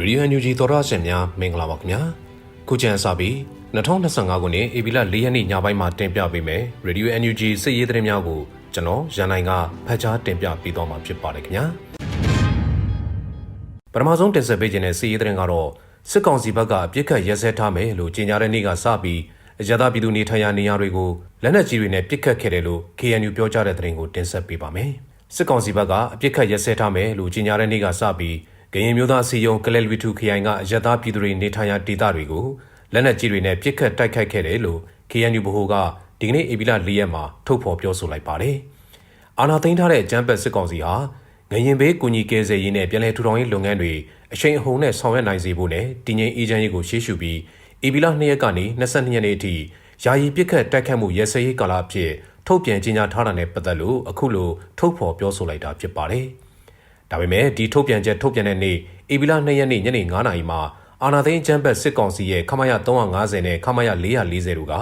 ရေဒီယို NUG သောရရှင်များမင်္ဂလာပါခင်ဗျာခုချိန်အစပြီး2025ခုနှစ်ဧပြီလ4ရက်နေ့ညပိုင်းမှာတင်ပြပေးမယ်ရေဒီယို NUG စစ်ရေးသတင်းများကိုကျွန်တော်ရန်နိုင်ကဖတ်ကြားတင်ပြပေးသွားမှာဖြစ်ပါတယ်ခင်ဗျာပထမဆုံးတင်ဆက်ပေးခြင်းတဲ့စစ်ရေးသတင်းကတော့စစ်ကောင်စီဘက်ကအပြစ်ခတ်ရဲစဲထားမယ်လို့ကြေညာတဲ့နေ့ကစပြီးအကြသားပြည်သူနေထိုင်ရာနေရာတွေကိုလက်နက်ကြီးတွေနဲ့ပစ်ခတ်ခဲ့တယ်လို့ KNU ပြောကြားတဲ့သတင်းကိုတင်ဆက်ပေးပါမယ်စစ်ကောင်စီဘက်ကအပြစ်ခတ်ရဲစဲထားမယ်လို့ကြေညာတဲ့နေ့ကစပြီး ကရင်မျိုးသားအစည်းအရုံးကလဲလ်ဝီထူခရိုင်ကအရက်သားပြည်သူတွေနေထိုင်ရာဒေသတွေကိုလက်နက်ကြီးတွေနဲ့ပစ်ခတ်တိုက်ခိုက်ခဲ့တယ်လို့ KNU ဗဟိုကဒီကနေ့ဧပြီလ၄ရက်မှာထုတ်ဖော်ပြောဆိုလိုက်ပါတယ်။အာဏာသိမ်းထားတဲ့ဂျမ်ဘတ်စစ်ကောင်စီဟာငရင်ဘေးကူညီကယ်ဆယ်ရေးနဲ့ပြည်내ထူထောင်ရေးလုပ်ငန်းတွေအချိန်အဟုန်နဲ့ဆောင်ရွက်နိုင်စေဖို့နဲ့တည်ငြိမ်အေးချမ်းရေးကိုရှေ့ရှုပြီးဧပြီလ2ရက်ကနေ22ရက်နေ့အထိယာယီပစ်ခတ်တိုက်ခတ်မှုရဲစရေးကာလအဖြစ်ထုတ်ပြန်ကြေညာထားတာနဲ့ပတ်သက်လို့အခုလိုထုတ်ဖော်ပြောဆိုလိုက်တာဖြစ်ပါတယ်။ ဒါပေမဲ့ဒီထုတ်ပြန်ချက်ထုတ်ပြန်တဲ့နေ့ဧပြီလ2ရက်နေ့ညနေ9:00နာရီမှာအာနာသိန်းချမ်းဘတ်စစ်ကောင်စီရဲ့ခမရ350နဲ့ခမရ440တို့က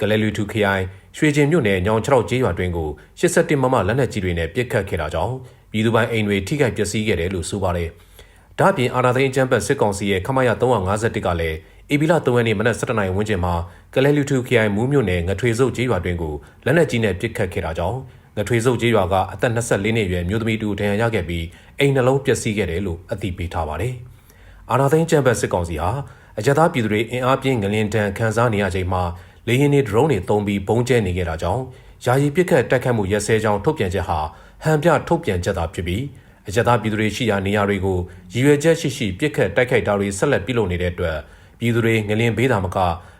ကလဲလူထူခရိုင်ရွှေကျင်မြို့နယ်ညောင်6ကျေးရွာတွင်ကို87မမလက်နက်ကြီးတွေနဲ့ပစ်ခတ်ခဲ့တာကြောင့်ပြည်သူပိုင်းအိမ်တွေထိခိုက်ပျက်စီးခဲ့တယ်လို့ဆိုပါတယ်။ဒါ့အပြင်အာနာသိန်းချမ်းဘတ်စစ်ကောင်စီရဲ့ခမရ351ကလည်းဧပြီလ3ရက်နေ့မနက်7:00နာရီဝန်းကျင်မှာကလဲလူထူခရိုင်မူးမြို့နယ်ငထွေစုပ်ကျေးရွာတွင်ကိုလက်နက်ကြီးနဲ့ပစ်ခတ်ခဲ့တာကြောင့် ငထွေစုပ်ကျေးရွာကအသက်24နှစ်အရွယ်မျိုးသမီးတူဒဏ်ရာရခဲ့ပြီးအိမ်နှလုံးပျက်စီးခဲ့တယ်လို့အသိပေးထားပါတယ်။အာနာသိန်းချမ်းဘတ်စစ်ကောင်စီဟာအကြသားပြည်သူတွေအင်အားပြင်းငလင်တန်ခန်းစားနေရချိန်မှာလေရင်တွေဒရုန်းတွေတုံးပြီးပုံကျဲနေခဲ့တာကြောင့်ယာယီပစ်ခတ်တိုက်ခတ်မှုရဲစဲကြောင်းထုတ်ပြန်ချက်ဟာဟန်ပြထုတ်ပြန်ချက်သာဖြစ်ပြီးအကြသားပြည်သူတွေရှိရာနေရာတွေကိုရည်ရွယ်ချက်ရှိရှိပစ်ခတ်တိုက်ခိုက်တာတွေဆက်လက်ပြုလုပ်နေတဲ့အတွက်ပြည်သူတွေငလင်ဘေးတာမက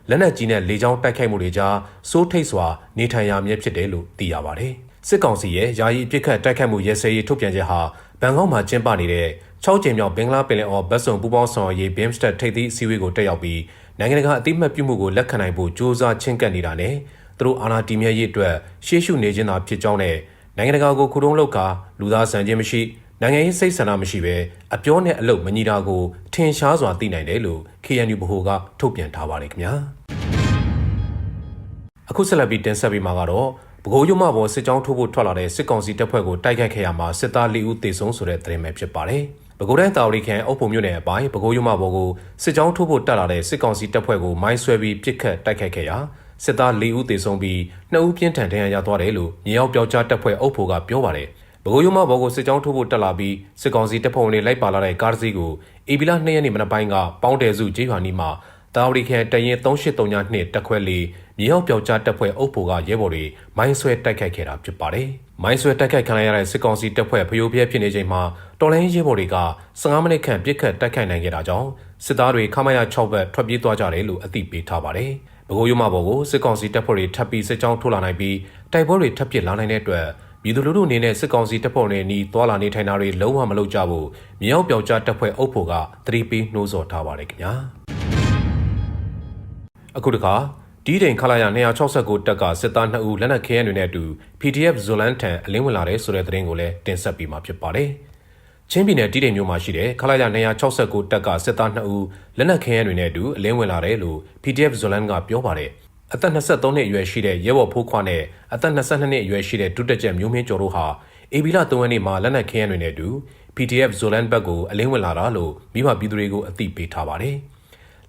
လက်နက်ကြီးနဲ့လေကြောင်းတိုက်ခိုက်မှုတွေကြားစိုးထိတ်စွာနေထိုင်ရမြဲဖြစ်တယ်လို့သိရပါတယ်။ စစ်ကောင်စီရဲ့ယာယီပစ်ခတ်တိုက်ခိုက်မှုရဲစဲရေးထုတ်ပြန်ချက်ဟာဘန်ကောက်မှာကျင်းပနေတဲ့6ကြိမ်မြောက်ဘင်္ဂလားပင်လယ်အော်ဘတ်စုံပူးပေါင်းဆောင်ရွက်ရေး BIMSTEC ထိပ်သီးအစည်းအဝေးကိုတက်ရောက်ပြီးနိုင်ငံတကာအသိမှတ်ပြုမှုကိုလက်ခံနိုင်ဖို့ကြိုးစားချင်းကပ်နေတာနဲ့သူတို့အာဏာတည်မြဲရေးအတွက်ရှေ့ရှုနေခြင်းသာဖြစ်ကြောင်းနဲ့နိုင်ငံတကာကိုခုတုံးလောက်ကလူသားဆန်ခြင်းမရှိနိုင်ငံရေးစိတ်ဆန္ဒမရှိဘဲအပြောနဲ့အလုပ်မညီတာကိုထင်ရှားစွာသိနိုင်တယ်လို့ KNU ဗဟိုကထုတ်ပြန်ထားပါတယ်ခင်ဗျာအခုဆက်လက်ပြီးတင်ဆက်ပေးမှာကတော့ ပဲခူးရုံမဘော်စစ်ကြောင်းထိုးဖို့ထွက်လာတဲ့စစ်ကောင်စီတပ်ဖွဲ့ကိုတိုက်ခိုက်ခဲ့ရမှာစစ်သား၄ဦးသေဆုံးဆိုတဲ့သတင်းပဲဖြစ်ပါတယ်ပဲခူးတိုင်းတာဝရီခန်အုပ်ဖို့မြို့နယ်အပိုင်းပဲခူးရုံမဘော်ကိုစစ်ကြောင်းထိုးဖို့တက်လာတဲ့စစ်ကောင်စီတပ်ဖွဲ့ကိုမိုင်းဆွဲပြီးပစ်ခတ်တိုက်ခိုက်ခဲ့ရာစစ်သား၄ဦးသေဆုံးပြီး2ဦးပြင်းထန်ဒဏ်ရာရသွားတယ်လို့မြေရောက်ပြောက်ကြားတပ်ဖွဲ့အုပ်ဖို့ကပြောပါတယ်ပဲခူးရုံမဘော်ကိုစစ်ကြောင်းထိုးဖို့တက်လာပြီးစစ်ကောင်စီတပ်ဖွဲ့ဝင်တွေလိုက်ပါလာတဲ့ကားတစ်စီးကိုအေဗီလာ2ရက်နေ့မနက်ပိုင်းကပေါင်းတယ်စုကျေးရွာနီးမှာ တာဝရီခန်တရင်3839တက်ခွဲလေးမြေရောက်ပြောက်ကြားတပ်ဖွဲ့အုပ်ဖို့ကရဲဘော်တွေမိုင်းဆွဲတိုက်ခိုက်ခဲ့တာဖြစ်ပါတယ်။မိုင်းဆွဲတိုက်ခိုက်ခံရတဲ့စစ်ကောင်စီတပ်ဖွဲ့ဖျိုးဖျက်ဖြစ်နေချိန်မှာတော်လိုင်းရဲဘော်တွေက15မိနစ်ခန့်ပြစ်ခတ်တိုက်ခိုက်နိုင်ခဲ့တာကြောင့်စစ်သားတွေခမရ6ဘက်ထွက်ပြေးသွားကြတယ်လို့အသိပေးထားပါတယ်။ပဲခူးရုံမဘော်ကိုစစ်ကောင်စီတပ်ဖွဲ့တွေထပ်ပြီးစစ်ကြောင်းထိုးလာနိုင်ပြီးတိုက်ပွဲတွေထပ်ပစ်လာနိုင်တဲ့အတွက်ပြည်သူလူထုအနေနဲ့စစ်ကောင်စီတပ်ဖွဲ့တွေနီးသွာလာနေထိုင်တာတွေလုံးဝမလုပ်ကြဘူးမြောက်ပြောက်ကြားတပ်ဖွဲ့အုပ်ဖို့ကသတိပေးနှိုးဆော်ထားပါတယ်ခင်ဗျာ အခုတခါဒီတိန်ခလာရ269တက်ကစစ်သား2ဦးလက်နက်ခဲယမ်းတွေနဲ့အတူ PDF ဇိုလန်ထံအလင်းဝင်လာတဲ့ဆိုတဲ့သတင်းကိုလည်းတင်ဆက်ပေးမှာဖြစ်ပါတယ်ချင်းပြည်နယ်တီးတိမ်မြို့မှာရှိတဲ့ခလာရ269တက်ကစစ်သား2ဦးလက်နက်ခဲယမ်းတွေနဲ့အတူအလင်းဝင်လာတယ်လို့ PDF ဇိုလန်ကပြောပါတယ်အသက်23နှစ်အရွယ်ရှိတဲ့ရဲဘော်ဖိုးခွာနဲ့အသက်22နှစ်အရွယ်ရှိတဲ့ဒုတက်ချက်မျိုးမင်းကျော်တို့ဟာအေဘီလာ3ရက်နေ့မှာလက်နက်ခဲယမ်းတွေနဲ့အတူ PDF ဇိုလန်ဘက်ကိုအလင်းဝင်လာတာလို့မိဘပြည်သူတွေကိုအသိပေးထားပါတယ်။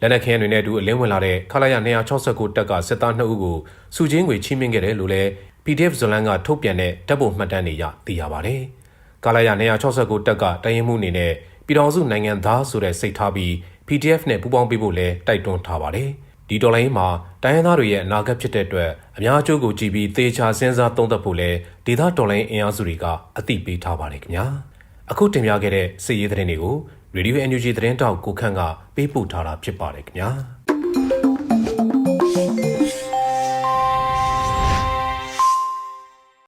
လက်နက်ခဲယမ်းတွေနဲ့အတူအလင်းဝင်လာတဲ့ခလာရ269တက်ကစစ်သား2ဦးကိုစုချင်းငွေချိမင်းခဲ့တယ်လို့လည်း PDF ဇိုလန်ကထုတ်ပြန်တဲ့တပ်ပုံမှတ်တမ်းတွေရသိရပါတယ်။ခလာရ269တက်ကတရင်မှုအနေနဲ့ပြည်တော်စုနိုင်ငံသားဆိုတဲ့စိတ်ထားပြီး PDF နဲ့ပူးပေါင်းပေးဖို့လည်းတိုက်တွန်းထားပါတယ်။ဒီတော်လိုင်းမှာတိုင်းရင်းသားတွေရဲ့အနာဂတ်ဖြစ်တဲ့အတွက်အများအကျိုးကိုကြည့်ပြီးသေချာစဉ်းစားသုံးသပ်ဖို့လဲဒေသတော်လိုင်းအင်အားစုတွေကအသိပေးထားပါတယ်ခင်ဗျာအခုတင်ပြခဲ့တဲ့စစ်ရေးသတင်းတွေကို Radio NUG သတင်းတောက်ကိုခန့်ကပေးပို့ထားတာဖြစ်ပါတယ်ခင်ဗျာ